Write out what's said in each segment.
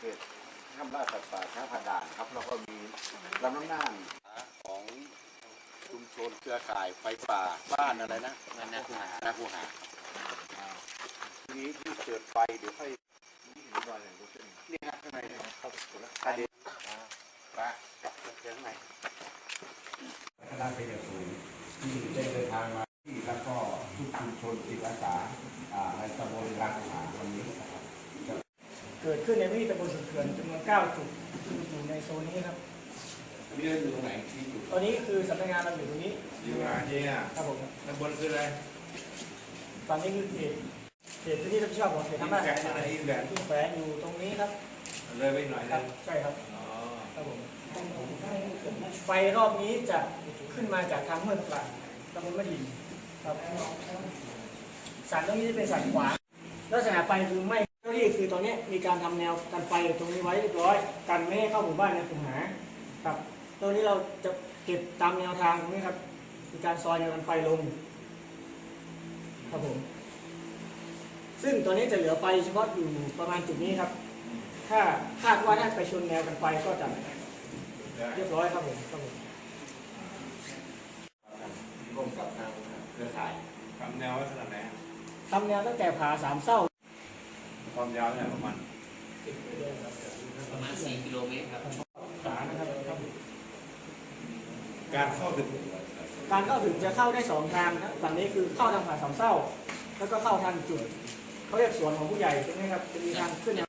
เขตห้ามล่าสัตว์ป่าช้างผ่าด่านครับ แล้วก็มีลำน้ำน่านของชุมชนเครือข่ายไฟป่าบ้านอะไรนะมันนะคุณหานาคูหาทีนี้ที่เกิดไฟเดี๋ยวค่อยนี่ฮะข้างในเนี่ยเข้าไปแล้วคาเดนปลาจับเรื่องไหนคณะเป็นอย่างสูงที่ได้เดินทางมาที่แล้วก็ทุกชุมชนจิตอาสาในตำบลรางหา เกิดขึ้นในพื้นที่ตำบลสุนเขื่อนจำนวน9จุดที่อยู่ในโซนนี้ครับนี่เราอยู่ตรงไหนที่อยู่ตอนนี้คือสำนักงานเราอยู่ตรงนี้อยู่ไหนเนี่ยครับผมตำบลคืออะไรฝั่งนี้คือเขตเขตพื้นที่รับผิดชอบของเขตอิทางนด้านแฝงอะไรอินแฝงที่แฝงอยู่ตรงนี้ครับเลยไปหน่อยครันะบใช่ครับอ๋อครับผมไฟรอบนี้จะขึ้นมาจากทางเมืองกลางตำบลมะดินครับสันตรงนี้จะเป็นสันขวางลักษณะไฟคือไหม้ เจ้าที่คือตอนนี้มีการทำแนวกันไฟตรงนี้ไว้เรียบร้อย กันไม่ให้เข้าหมู่บ้านในกลุ่มหาครับตรงนี้เราจะเก็บตามแนวทางตรงนี้ครับ มีการซอยแนวกันไฟลง ครับผม ซึ่งตัวนี้จะเหลือไฟเฉพาะอยู่ประมาณจุดนี้ครับ ถ้าคาดว่าถ้าไปชนแนวกันไฟก็จะเรียบร้อยครับผมครับผมร่วมกับทางเครือข่ายทำแนวไว้ขนาดไหนทำแนวตั้งแต่ผาสามเศร้า ความยาวเนี่ยประมาณประมาณ 4 กิโลเมตรครับสารนะครับครับผมการเข้าถึงการเข้าถึงจะเข้าได้สองทางนะฝั่งนี้คือเข้าทางผาสามเศร้า แล้วก็เข้าทางจุดเขาเรียกสวนของผู้ใหญ่ใช่ไหมครับจะมีทางขึ้นแนว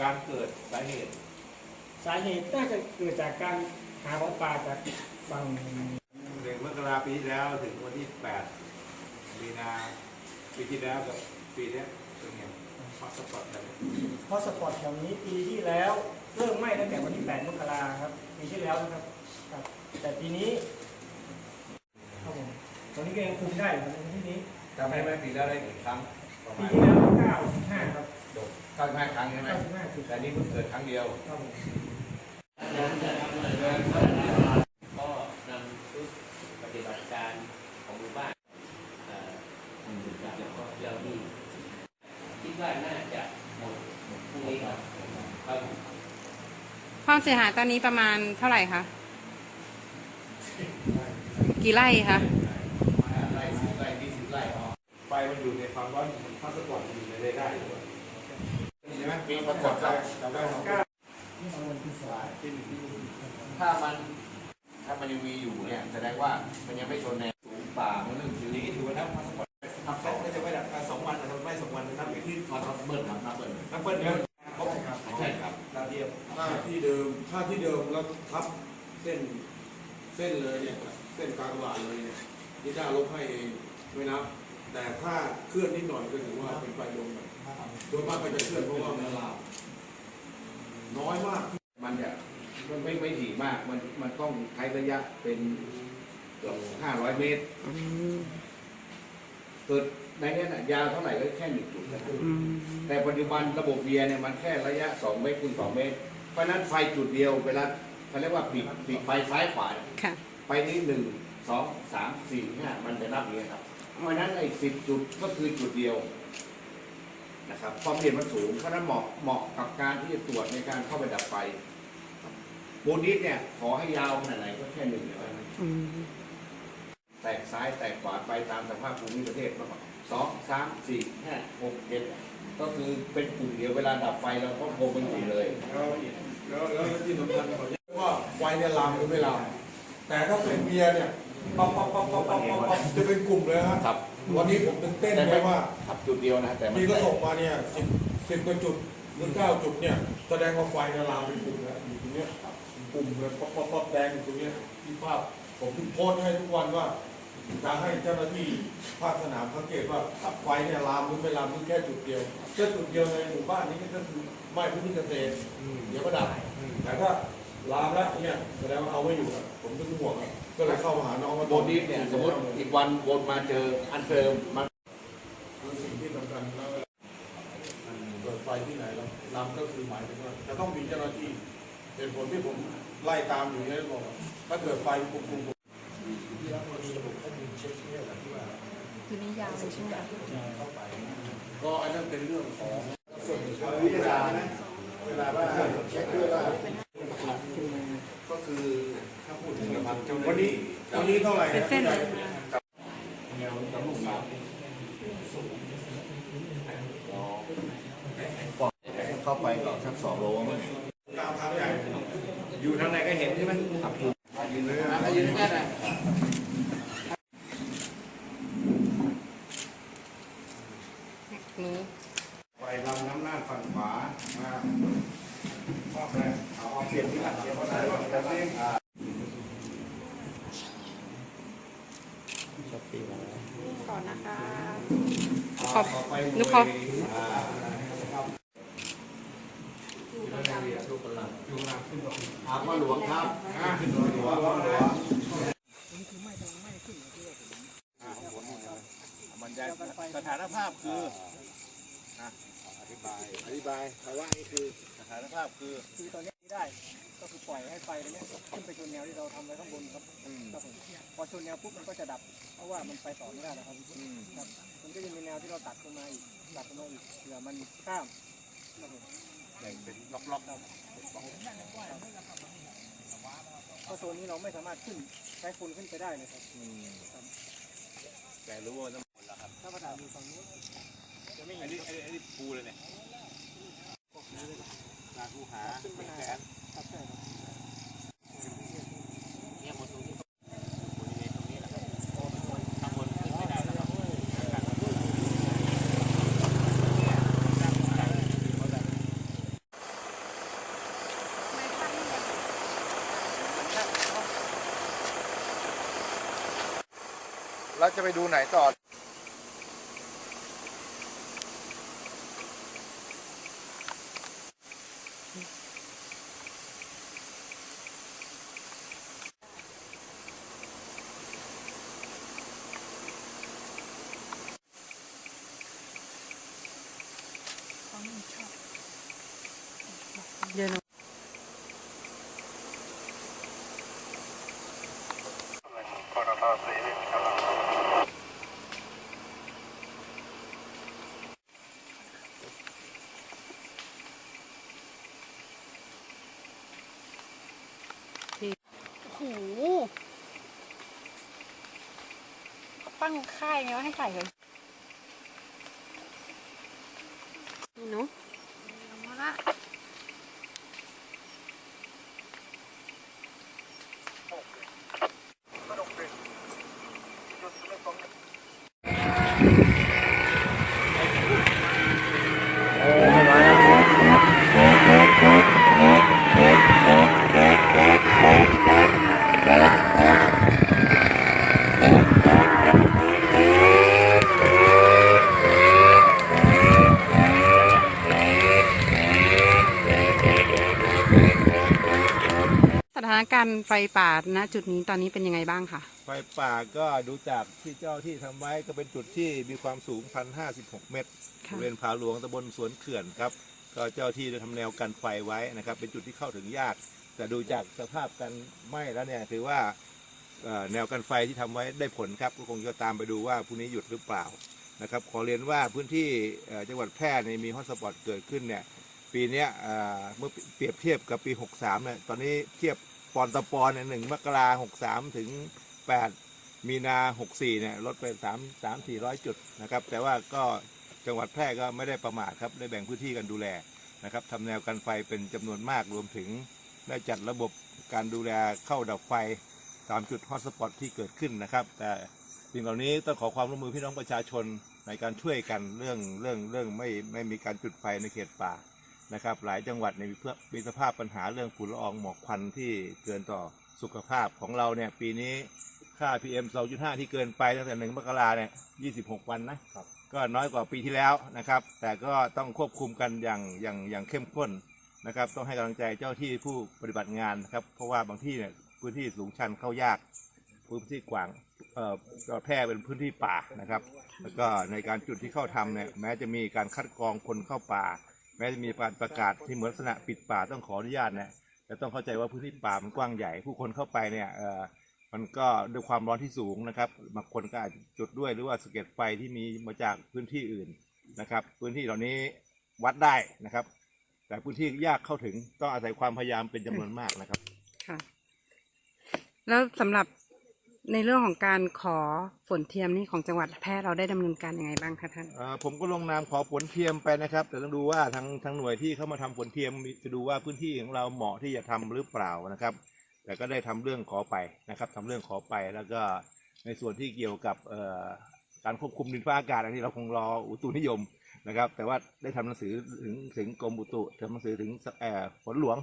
การเกิดสาเหตุ สาเหตุน่าจะเกิดจากการหาของป่าจากฝั่งเดือนมกราปีที่แล้วถึงวันที่แปดมีนาปีที่แล้วกับปีเนี้ยเป็นไงฮ อตสปอตอะไรเพราะสปอร์ตแถวนี้ปีที่แล้วเริ่มไหม้ตั้งแต่วันที่ 8 มกราครับปีที่แล้วนะครับครับ แต่ปีนี้ครับผมตอนนี้ก็ยังคุมได้อยู่ในที่นี้จำได้ไหมปีแล้วได้กี่ครั้งประปีมาณที่แล้ว95ครับจบเก้าสิบห้าครั้งใช่ไหม95จุดแต่นี่เพิ่งเกิดครั้งเดียว ครับผมก็นำชุดปฏิบัติการของหมู่บ้านเอ่อจากเจ้าที่คิด ว่าน่าจะหมดพรุ่งนี้ครับครับผมความเสียหายตอนนี้ประมาณเท่าไหร่คะ กี่ไร่คะ ไล่สิบไล่ยี่สิบไล่อ๋อไฟมันอยู่ในความร้อนมันพัดสปอร์ตมันอยู่ในเรดาร์อยู่ใช่ไหมมีปรากฏครับจำได้ของนี่ของวันที่สองที่ที่ถ้ามันถ้ามันยังมีอยู่เนี่ยแสดงว่ามันยังไม่ชนแนวสูงป่ามันเรื่องชื้นนี่ถือว่านับพัดสปอร์ตทำแค่ มาทับเบิ้ลครับนับเบิ้ลนับเปิ้ลเนี่ยครบครับใช่ครับดาวเทียมถ้าที่เดิมถ้าที่เดิมแล้วทับเส้นเส้นเลยเนี่ยเส้นกลางหวานเลยเนี่ยนี่ได้ลบให้เองไม่นับแต่ถ้าเคลื่อนนิดหน่อยก็ถือว่าเป็นไฟลงหน่อยโดยมากก็จะเคลื่อนเพราะว่ามันลามน้อยมากมันจะมันไม่ไม่ถี่มากมันมันต้องใช้ระยะเป็นเกือบห้าร้อยเมตรเกิด ในนี้น่ะยาวเท่าไหร่ก็แค่หนึ่งจุดนะครับแต่ปัจจุบันระบบเบียร์เนี่ยมันแค่ระยะ2เมตรคูณ2เมตร เพราะฉะนั้นไฟจุดเดียวเวลาเขาเรียกว่าปีกปีกไฟซ้ายขวาเนี่ยค่ะ ไปนี้หนึ่งสองสามสี่ห้ามันจะนับอย่างนี้ยครับ เพราะฉะนั้นไอ้สิบจุดก็คือจุดเดียวนะครับความเห็นมันสูง เพราะฉะนั้นเหมาะเหมาะกับการที่จะตรวจในการเข้าไปดับไฟโบนิสเนี่ยขอให้ยาวขนาดไหนก็แค่หนึ่งเดียวเท่านั้น แตกซ้ายแตกขวาไปตามสภาพภูมิประเทศมาก่อนสองสามสี่ห้าหกเจ็ดก็คือเป็นกลุ่มเดียวเวลาดับไฟเราก็โคเป็นกลุ่มเลย แล้วแล้วแล้วที่สำคัญเขาเรียกว่าไฟเนี่ยลามหรือไม่ลามแต่ถ้าเป็นเบียร์เนี่ยปั๊บปั๊บปั๊บปั๊บปั๊บปั๊บปั๊บจะเป็นกลุ่มเลยฮะครับ วันนี้ผมตื่นเต้นเลยว่าขับจุดเดียวนะแต่มันที่ก็ส่งมาเนี่ยสิบสิบกว่าจุดหรือเก้าจุดเนี่ยแสดงว่าไฟเนี่ยลามเป็นกลุ่มแล้วอยู่ตรงเนี้ยกลุ่มเลยป๊อปป๊อปป๊อปแดงอยู่ตรงเนี้ยที่ภาพผมถึงโพสต์ให้ทุกวันว่า จะให้เจ้าหน้าที่ภาคสนามสังเกตว่าไฟเนี่ยลามหรือไม่ลามหรือแค่จุดเดียวแค่จุดเดียวในหมู่บ้านนี้ก็คือไหม้พื้นที่เกษตรเดี๋ยวก็ดับแต่ถ้าลามแล้วเนี่ยแสดงว่าเอาไม่อยู่อะผมเป็นห่วงอะก็เลยเข้ามาหาน้องมาโบนิสเนี่ยสมมติอีกวันวนมาเจออันเดิมมันคือสิ่งที่สำคัญแล้วมันเกิดไฟที่ไหนแล้วลามก็คือหมายถึงว่าจะต้องมีเจ้าหน้าที่เหตุผลที่ผมไล่ตามอยู่เนี่ยบอกว่าถ้าเกิดไฟปุ๊บปุ๊บปุ๊บ ตัวนี้ยาวเลยใช่ไหมคะ ก็อันนั้นเป็นเรื่องของส่วนวิทยานะลาว่าเช็คด้วยว่าก็คือถ้าพูดถึงกำลังเจ้าหวัน้านนี้ที่วันนี้เท่าไหร่เป็นเส้นเลยแนวกับลูกสาวเข้าไปก็สักสองโลมั้งตามทางใหญ่อยู่ทางไหนก็เห็นใช่ไหมขับอยู่ยืนเลยนะยืนแค่ไหน นี้ ไปลำน้ำน่านฝั่งขวามาชอบเลยเอาเอาเปลี่ยนที่หลังเปลี่ยนเพราะได้ว่าจะไม่อ่า ก่อนนะคะขอบไปหนูขออ่าอาพ่อหลวงครับขึ้นหลวงหลวงหลวงมันจะสถานภาพคืออธิบาย อธิบายภาวะนี้คือสถานภาพคือคือตอนนี้ที่ได้ ก็คือปล่อยให้ไฟตรงเนี้ยขึ้นไปชนแนวที่เราทำไว้ข้างบนครับครับผมพอชนแนวปุ๊บมันก็จะดับ เพราะว่ามันไปต่อไม่ได้แล้วครับครับมันก็ยังมีแนวที่เราตัดลงมาอีกตัดลงมาอีกเผื่อมันข้ามครับผมแบ่งเป็นล็อกๆเพราะโซนนี้เราไม่สามารถขึ้นใช้คนขึ้นไปได้เลยครับแต่รู้ว่าต้องหมดแล้วครับถ้าประธานอยู่ฝั่งนู้นจะไม่เห็อันนนี้อันนี้อันนี้ปูเลยเนี่ยงานผู้หาขึ้นไปเป็นได้แสนครับใช่ครับเนี่ยหมดตรงนี้บริเวณตรงนี้แหละครับข้างบน เราจะไปดูไหนต่อ เดี๋ยวโอ้โหตั้งค่ายไงว่าให้ใส่เลยนี่หนูเอามาละ สถาน การณ์ไฟป่าณจุดนี้ตอนนี้เป็นยังไงบ้างคะไฟป่าก็ดูจากที่เจ้าที่ทำไว้ก็เป็นจุดที่มีความสูง 1,056 เมตรบค่ะริเวณผาหลวงตำบลสวนเขื่อนครับ ก็เจ้าที่ได้ทำแนวกันไฟไว้นะครับ เป็นจุดที่เข้าถึงยาก แต่ดูจากสภาพการไหม้แล้วเนี่ยถือว่าเอ่อแนวกันไฟที่ทำไว้ได้ผลครับก็คงจะตามไปดูว่าพรุ่งนี้หยุดหรือเปล่านะครับ ขอเรียนว่าพื้นที่เอ่อจังหวัดแพร่เนี่ยมีฮอตสปอตเกิดขึ้นเนี่ยปีเนี้ยเอ่อเมื่อเปรียบเทียบกับปี 63เนี่ยตอนนี้เทียบ ปอนต่อปอนเนี่ยหนึ่งมกราหกสามถึง8มีนา64เนี่ยลดไป3 3 400จุดนะครับ แต่ว่าก็จังหวัดแพร่ก็ไม่ได้ประมาทครับได้แบ่งพื้นที่กันดูแลนะครับทำแนวกันไฟเป็นจำนวนมากรวมถึงได้จัดระบบการดูแลเข้าดับไฟตามจุดฮอตสปอตที่เกิดขึ้นนะครับ แต่สิ่งเหล่านี้ต้องขอความร่วมมือพี่น้องประชาชนในการช่วยกันเรื่องเรื่องเรื่องไม่ไม่มีการจุดไฟในเขตป่า นะครับ หลายจังหวัดเนี่ยมีเพื่อมีสภาพปัญหาเรื่องฝุ่นละอองหมอกควันที่เกินต่อสุขภาพของเราเนี่ย ปีนี้ค่า PM 2.5 ที่เกินไปตั้งแต่หนึ่งมกราเนี่ย26 วันนะก็น้อยกว่าปีที่แล้วนะครับ แต่ก็ต้องควบคุมกันอย่างอย่างอย่างเข้มข้นนะครับ ต้องให้กำลังใจเจ้าที่ผู้ปฏิบัติงานนะครับ เพราะว่าบางที่เนี่ยพื้นที่สูงชันเข้ายาก พื้นที่กว้างเอ่อก็แพร่เป็นพื้นที่ป่านะครับ แล้วก็ในการจุดที่เข้าทำเนี่ยแม้จะมีการคัดกรองคนเข้าป่า แม้จะมีการประกาศที่เหมือนลักษณะปิดป่าต้องขออนุญาตเนี่ยแต่ต้องเข้าใจว่าพื้นที่ป่ามันกว้างใหญ่ ผู้คนเข้าไปเนี่ยเออมันก็ด้วยความร้อนที่สูงนะครับบางคนก็อาจจะจุดด้วยหรือว่าสะเก็ดไฟที่มีมาจากพื้นที่อื่นนะครับ พื้นที่เหล่านี้วัดได้นะครับ แต่พื้นที่ยากเข้าถึงต้องอาศัยความพยายามเป็นจำนวนมากนะครับ ค่ะ แล้วสำหรับ ในเรื่องของการขอฝนเทียมนี่ของจังหวัดแพร่เราได้ดำเนินการยังไงบ้างคะท่าน อ่าผมก็ลงนามขอฝนเทียมไปนะครับ แต่ต้องดูว่าทางทางหน่วยที่เข้ามาทำฝนเทียมมีจะดูว่าพื้นที่ของเราเหมาะที่จะทำหรือเปล่านะครับ แต่ก็ได้ทำเรื่องขอไปนะครับทำเรื่องขอไปแล้วก็ในส่วนที่เกี่ยวกับเอ่อการควบคุมดินฟ้าอากาศอันนี้เราคงรออุตุนิยมนะครับ แต่ว่าได้ทำหนังสือถึงถึงกรมอุตุทำหนังสือถึงเอ่อฝนหลวง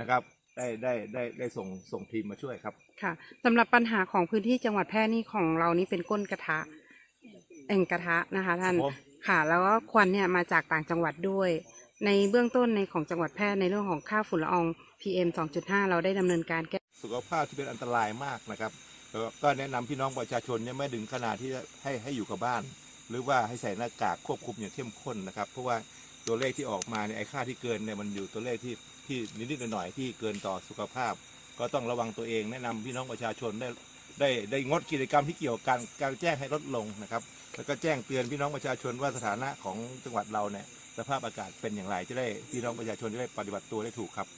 นะครับ ได้ได้ได้ได้ส่งส่งทีมมาช่วยครับ ค่ะสำหรับปัญหาของพื้นที่จังหวัดแพร่นี่ของเรานี่เป็นก้นกระทะแอ่งกระทะนะคะท่านครับผม ค่ะ แล้วก็ควันเนี่ยมาจากต่างจังหวัดด้วย ในเบื้องต้นในของจังหวัดแพร่ในเรื่องของค่าฝุ่นละออง PM 2.5 เราได้ดำเนินการแก้สุขภาพที่เป็นอันตรายมากนะครับแล้วก็แนะนำพี่น้องประชาชนเนี่ยไม่ถึงขนาดที่จะให้ให้อยู่กับบ้าน หรือว่าให้ใส่หน้ากากควบคุมอย่างเข้มข้นนะครับ เพราะว่า ตัวเลขที่ออกมาเนี่ยไอ้ค่าที่เกินเนี่ยมันอยู่ตัวเลขที่ที่นิดๆหน่อยๆที่เกินต่อสุขภาพ ก็ต้องระวังตัวเองแนะนำพี่น้องประชาชนได้ได้ได้งดกิจกรรมที่เกี่ยวกับการการแจ้งให้ลดลงนะครับ แล้วก็แจ้งเตือนพี่น้องประชาชนว่าสถานะของจังหวัดเราเนี่ยสภาพอากาศเป็นอย่างไรจะได้พี่น้องประชาชนจะได้ปฏิบัติตัวได้ถูกครับ